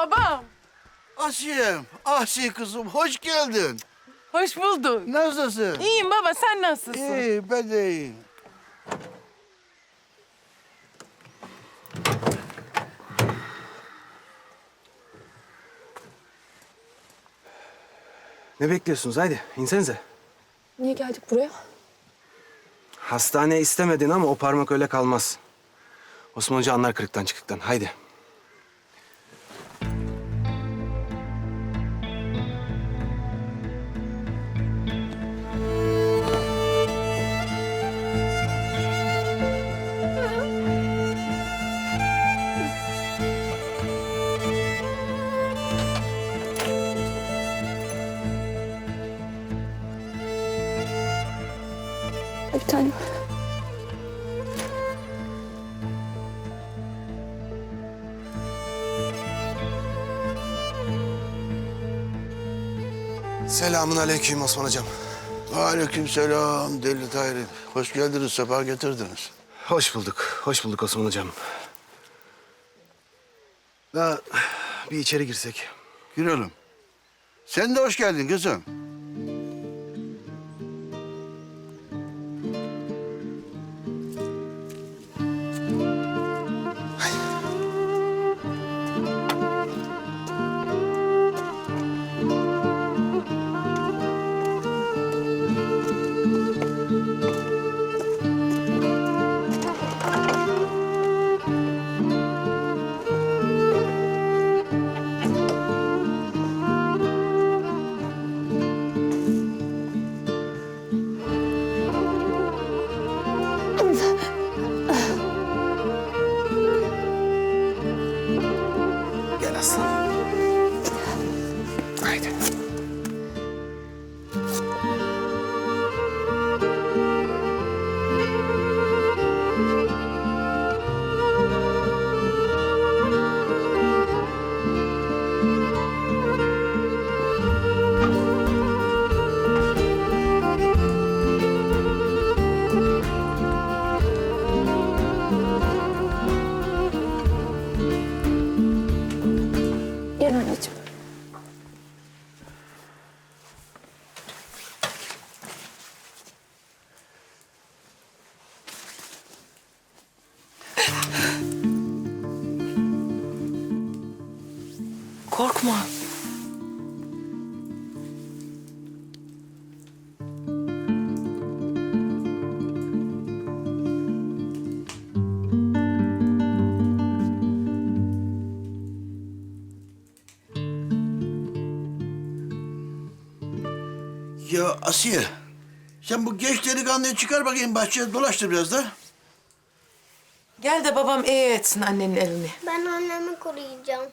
Babam, Asiyem, Asiye kızım hoş geldin. hoş bulduk. Nasılsın? İyiyim baba, sen nasılsın? İyi, ben de iyiyim. Ne bekliyorsunuz? Haydi insenize. Niye geldik buraya? Hastane istemedin ama o parmak öyle kalmaz. Osman Hoca anlar kırıktan çıkıktan. Haydi. Selamun aleyküm Osman Hocam. Aleykümselam Deli Tahir. Hoş geldiniz, sefa getirdiniz. Hoş bulduk. Hoş bulduk Osman Hocam. Daha bir içeri girsek. Girelim. Sen de hoş geldin kızım. Korkma. Ya Asiye, sen bu genç delikanlıyı çıkar bakayım bahçeye dolaştır biraz da. Gel de babam iyi etsin annenin elini. Ben annemi koruyacağım.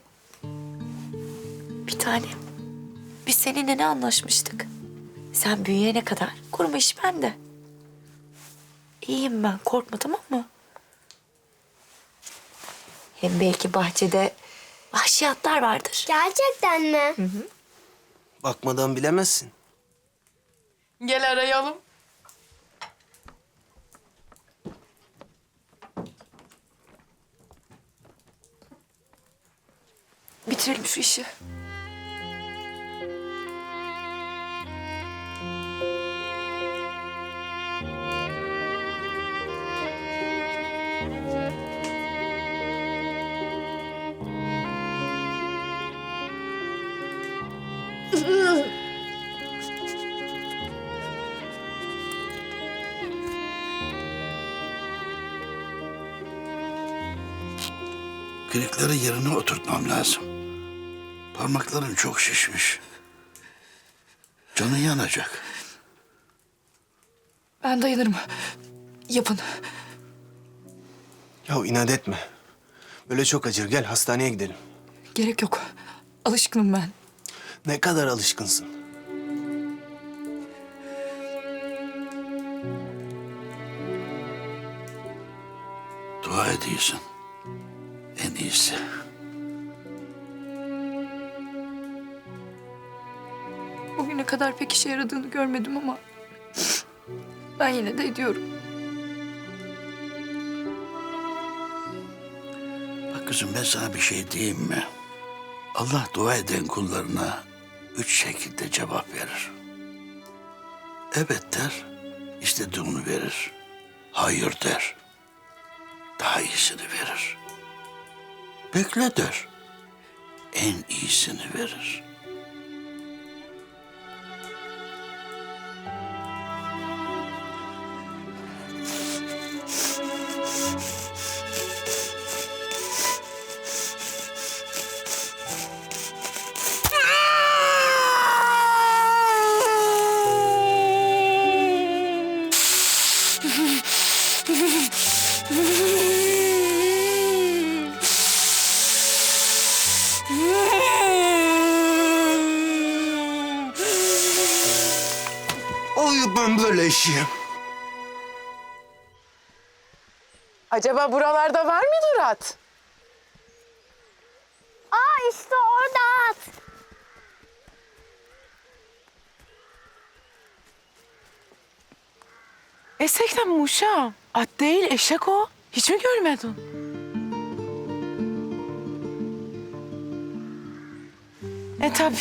Bir tanem. Biz seninle ne anlaşmıştık? Sen büyüyene kadar koruma işi bende. İyiyim ben korkma tamam mı? Hem belki bahçede vahşi atlar vardır. Gerçekten mi? Bakmadan bilemezsin. Gel arayalım. Bitirelim şu işi. Kırıkları yerine oturtmam lazım. Parmakların çok şişmiş. Canın yanacak. Ben dayanırım. Yapın. Ya inat etme. Böyle çok acır. Gel hastaneye gidelim. Gerek yok. Alışkınım ben. Ne kadar alışkınsın. Dua ediyorsun. En iyisi. Kadar pek işe yaradığını görmedim ama... ...ben yine de ediyorum. Bak kızım ben sana bir şey diyeyim mi? Allah dua eden kullarına üç şekilde cevap verir. Evet der, istediğini verir. Hayır der, daha iyisini verir. Bekle der, en iyisini verir. Oy ben böyle eşeğim. Acaba buralarda var mıdır at? Aa işte orada at. Esekten muşa. At değil eşek o. Hiç mi görmedin? E tabi.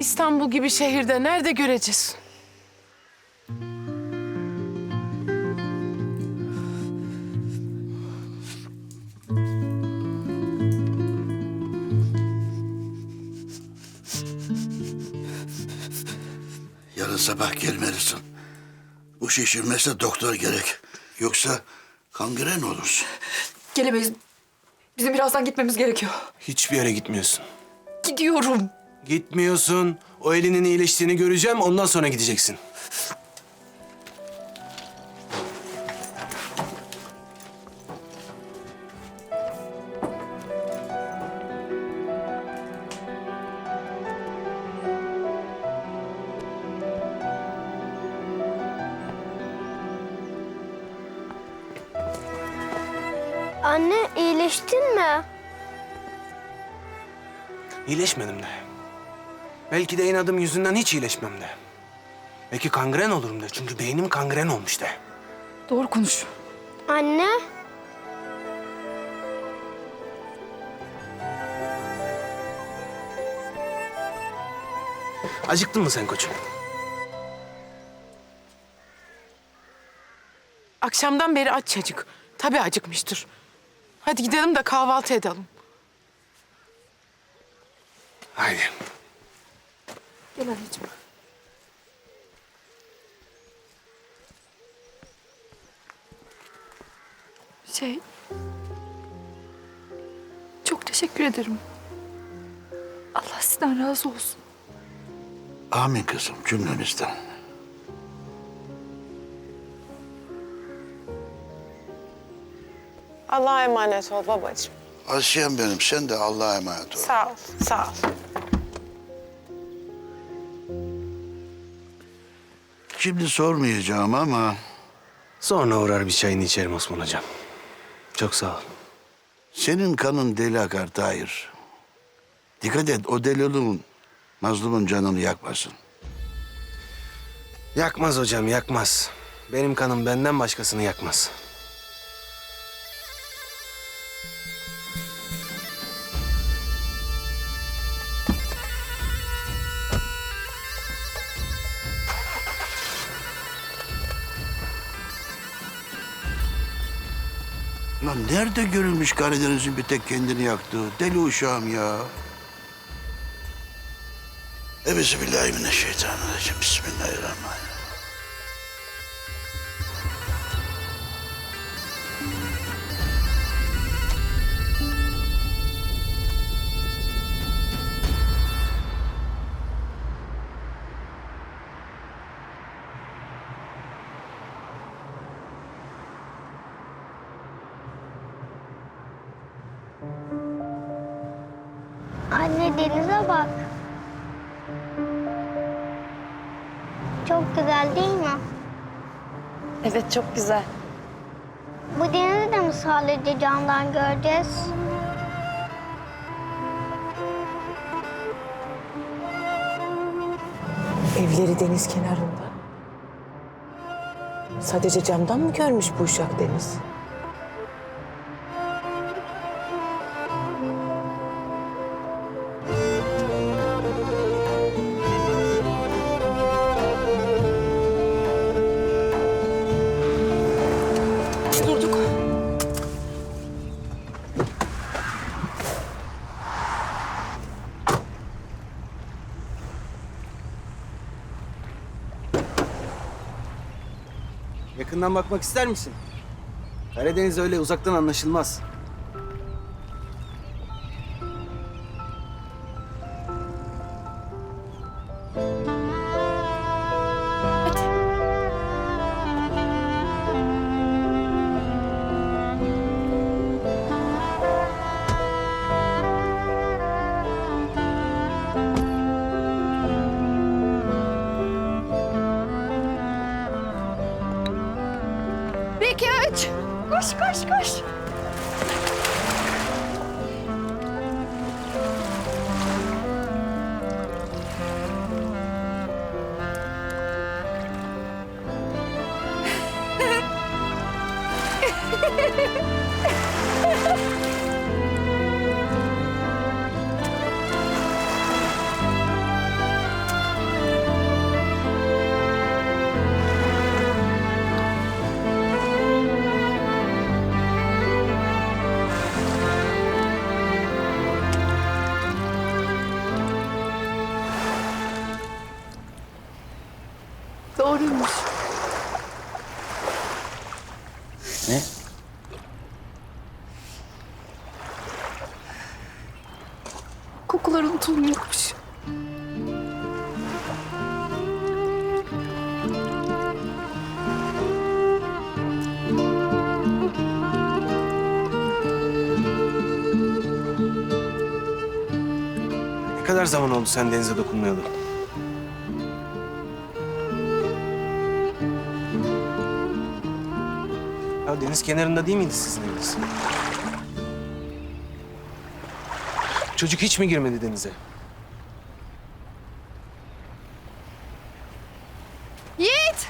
İstanbul gibi şehirde nerede göreceğiz? Sabah gelmelisin. Bu şişirmezse doktor gerek. Yoksa kangren olursun. Gelemeyiz. Bizim birazdan gitmemiz gerekiyor. Hiçbir yere gitmiyorsun. Gidiyorum. Gitmiyorsun. O elinin iyileştiğini göreceğim. Ondan sonra gideceksin. Anne iyileştin mi? İyileşmedim de. Belki de inadım yüzünden hiç iyileşmem de. Belki kangren olurum de. Çünkü beynim kangren olmuş de. Doğru konuş. Anne Acıktın mı sen koçum? Akşamdan beri aç çocuk. Tabii acıkmıştır. Hadi gidelim de kahvaltı edelim. Haydi. Gel anneciğim. Şey... Çok teşekkür ederim. Allah sizden razı olsun. Amin kızım cümlemizden. Allah'a emanet ol babacığım. Asiyem benim sen de Allah'a emanet ol. Sağ ol, sağ ol. Şimdi sormayacağım ama Sonra uğrar bir çayını içerim Osman Hocam. Çok sağ ol. senin kanın deli akar Tahir. Dikkat et o deliliğin mazlumun canını yakmasın. Yakmaz hocam, yakmaz. Benim kanım benden başkasını yakmaz. Lan nerede görülmüş Karadeniz'in bir tek kendini yaktığı? Deli uşağım ya. Euzubillahimineşşeytanirracim. Bismillahirrahmanirrahim. Anne denize bak. Çok güzel değil mi? Evet çok güzel. Bu denizi de mi sadece camdan göreceğiz? Evleri deniz kenarında. Sadece camdan mı görmüş bu uşak deniz? Yakından bakmak ister misin? Karadeniz öyle uzaktan anlaşılmaz. Koş, koş, koş. Doğruymuş. Ne? Kokular unutulmuyormuş. Ne kadar zaman oldu sen denize dokunmayalı? Deniz kenarında değil miydi sizin eviniz? Çocuk hiç mi girmedi denize? Yiğit!